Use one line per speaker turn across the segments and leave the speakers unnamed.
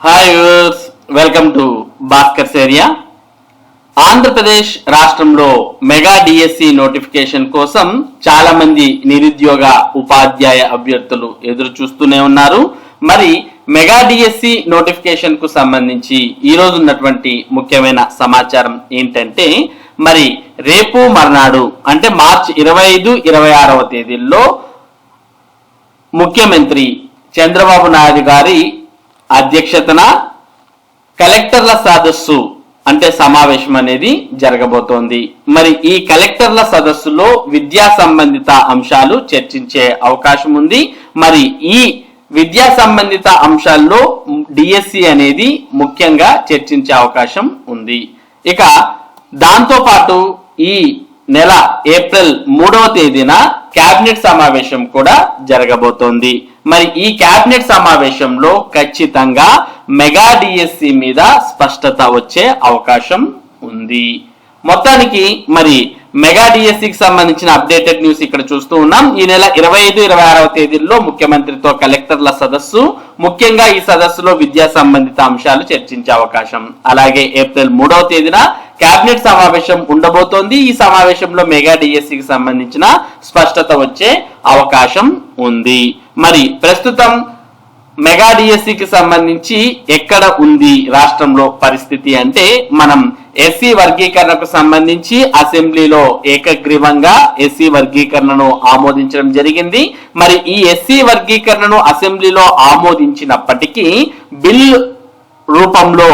Hi welcome to Bhaskar's area Andhra Pradesh రాష్ట్రంలో mega DSC notification కోసం చాలా మంది నిరుద్యోగ ఉపాధ్యాయ అభ్యర్థులు ఎదురు చూస్తూనే ఉన్నారు. మరి మెగా డిఎస్సి నోటిఫికేషన్కు సంబంధించి ఈ రోజు ఉన్నటువంటి ముఖ్యమైన సమాచారం ఏంటంటే మరి రేపు మర్నాడు అంటే మార్చి ఇరవై ఐదు ఇరవై ఆరవ తేదీల్లో ముఖ్యమంత్రి చంద్రబాబు నాయుడు గారి అధ్యక్షతన కలెక్టర్ల సదస్సు అంటే సమావేశం అనేది జరగబోతోంది. మరి ఈ కలెక్టర్ల సదస్సులో విద్యా సంబంధిత అంశాలు చర్చించే అవకాశం ఉంది. మరి ఈ విద్యా సంబంధిత అంశాల్లో డిఎస్సి అనేది ముఖ్యంగా చర్చించే అవకాశం ఉంది. ఇక దాంతో పాటు ఈ నెల ఏప్రిల్ మూడవ తేదీన కేబినెట్ సమావేశం కూడా జరగబోతోంది. మరి ఈ కేబినెట్ సమావేశంలో ఖచ్చితంగా మెగా డిఎస్సి మీద స్పష్టత వచ్చే అవకాశం ఉంది. మొత్తానికి మరి మెగా డిఎస్సికి సంబంధించిన అప్డేటెడ్ న్యూస్ ఇక్కడ చూస్తూ ఉన్నాం. ఈ నెల ఇరవై ఐదు ఇరవై ఆరవ తేదీల్లో ముఖ్యమంత్రితో కలెక్టర్ల సదస్సు ముఖ్యంగా ఈ సదస్సులో విద్యా సంబంధిత అంశాలు చర్చించే అవకాశం. అలాగే ఏప్రిల్ మూడవ తేదీన కేబినెట్ సమావేశం ఉండబోతోంది. ఈ సమావేశంలో మెగా డిఎస్సికి సంబంధించిన స్పష్టత వచ్చే అవకాశం ఉంది. మరి ప్రస్తుతం మెగా డిఎస్సికి సంబంధించి ఎక్కడ ఉంది రాష్ట్రంలో పరిస్థితి అంటే మనం ఎస్సీ వర్గీకరణకు సంబంధించి అసెంబ్లీలో ఏకగ్రీవంగా ఎస్సీ వర్గీకరణను ఆమోదించడం జరిగింది. మరి ఈ ఎస్సీ వర్గీకరణను అసెంబ్లీలో ఆమోదించినప్పటికీ బిల్ రూపంలో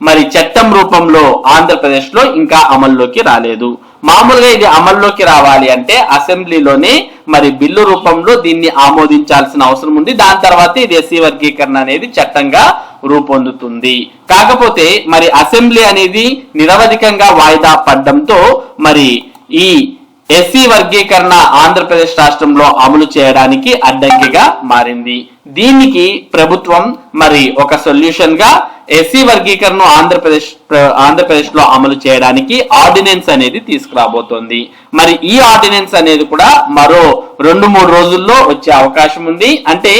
మరి చట్టం రూపంలో ఆంధ్రప్రదేశ్లో ఇంకా అమల్లోకి రాలేదు. మామూలుగా ఇది అమల్లోకి రావాలి అంటే అసెంబ్లీలోనే మరి బిల్లు రూపంలో దీన్ని ఆమోదించాల్సిన అవసరం ఉంది. దాని తర్వాత ఇది ఎస్సీ వర్గీకరణ అనేది చట్టంగా రూపొందుతుంది. కాకపోతే మరి అసెంబ్లీ అనేది నిరవధికంగా వాయిదా పడ్డంతో మరి ఈ ఎస్సీ వర్గీకరణ ఆంధ్రప్రదేశ్ రాష్ట్రంలో అమలు చేయడానికి అడ్డంకిగా మారింది. దీనికి ప్రభుత్వం మరి ఒక సొల్యూషన్గా ఎస్సీ వర్గీకరణ ఆంధ్రప్రదేశ్ ఆంధ్రప్రదేశ్లో అమలు చేయడానికి ఆర్డినెన్స్ అనేది తీసుకురాబోతోంది. మరి ఈ ఆర్డినెన్స్ అనేది కూడా మరో రెండు మూడు రోజుల్లో వచ్చే అవకాశం ఉంది. అంటే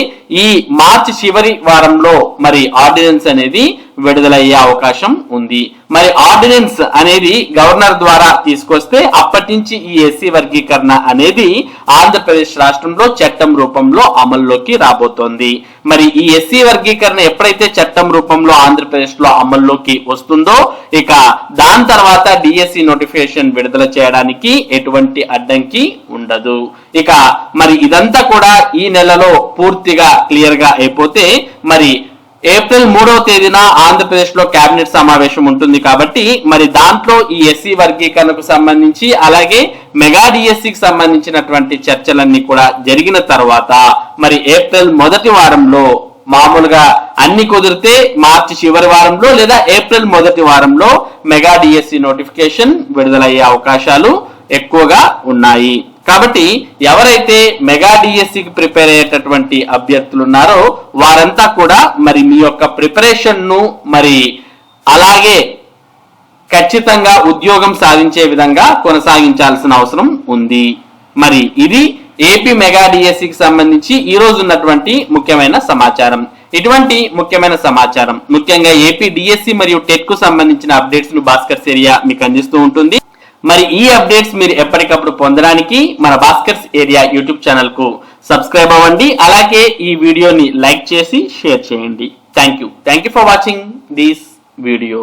ఈ మార్చి చివరి వారంలో మరి ఆర్డినెన్స్ అనేది విడుదలయ్యే అవకాశం ఉంది. మరి ఆర్డినెన్స్ అనేది గవర్నర్ ద్వారా తీసుకొస్తే అప్పటి నుంచి ఈ ఎస్సీ వర్గీకరణ అనేది ఆంధ్రప్రదేశ్ రాష్ట్రంలో చట్టం రూపంలో అమల్లోకి రాబోతోంది. మరి ఈ ఎస్సీ వర్గీకరణ ఎప్పుడైతే చట్టం రూపంలో ఆంధ్రప్రదేశ్లో అమల్లోకి వస్తుందో ఇక దాని తర్వాత డిఎస్సి నోటిఫికేషన్ విడుదల చేయడానికి ఎటువంటి అడ్డంకి ఉండదు. ఇక మరి ఇదంతా కూడా ఈ నెలలో పూర్తిగా క్లియర్గా అయిపోతే మరి ఏప్రిల్ మూడవ తేదీన ఆంధ్రప్రదేశ్లో కేబినెట్ సమావేశం ఉంటుంది కాబట్టి మరి దాంట్లో ఈ ఎస్సీ వర్గీకరణకు సంబంధించి అలాగే మెగా డిఎస్సికి సంబంధించినటువంటి చర్చలన్నీ కూడా జరిగిన తర్వాత మరి ఏప్రిల్ మొదటి వారంలో మామూలుగా అన్ని కుదిరితే మార్చి చివరి వారంలో లేదా ఏప్రిల్ మొదటి వారంలో మెగా డిఎస్సి నోటిఫికేషన్ విడుదలయ్యే అవకాశాలు ఎక్కువగా ఉన్నాయి. కాబట్టి ఎవరైతే మెగా డిఎస్సికి ప్రిపేర్ అయ్యేటటువంటి అభ్యర్థులు ఉన్నారో వారంతా కూడా మరి మీ యొక్క ప్రిపరేషన్ను మరి అలాగే ఖచ్చితంగా ఉద్యోగం సాధించే విధంగా కొనసాగించాల్సిన అవసరం ఉంది. మరి ఇది ఏపీ మెగా డిఎస్సికి సంబంధించి ఈ రోజు ఉన్నటువంటి ముఖ్యమైన సమాచారం. ఇటువంటి ముఖ్యమైన సమాచారం. ముఖ్యంగా ఏపీ డిఎస్సి మరియు టెట్కు సంబంధించిన అప్డేట్స్ను భాస్కర్ ఏరియా మీకు అందిస్తూ ఉంటుంది. మరి ఈ అప్డేట్స్ మీరు ఎప్పటికప్పుడు పొందడానికి మన భాస్కర్స్ ఏరియా యూట్యూబ్ ఛానల్కు సబ్స్క్రైబ్ అవ్వండి. అలాగే ఈ వీడియోని లైక్ చేసి షేర్ చేయండి. Thank you. Thank you for watching this video.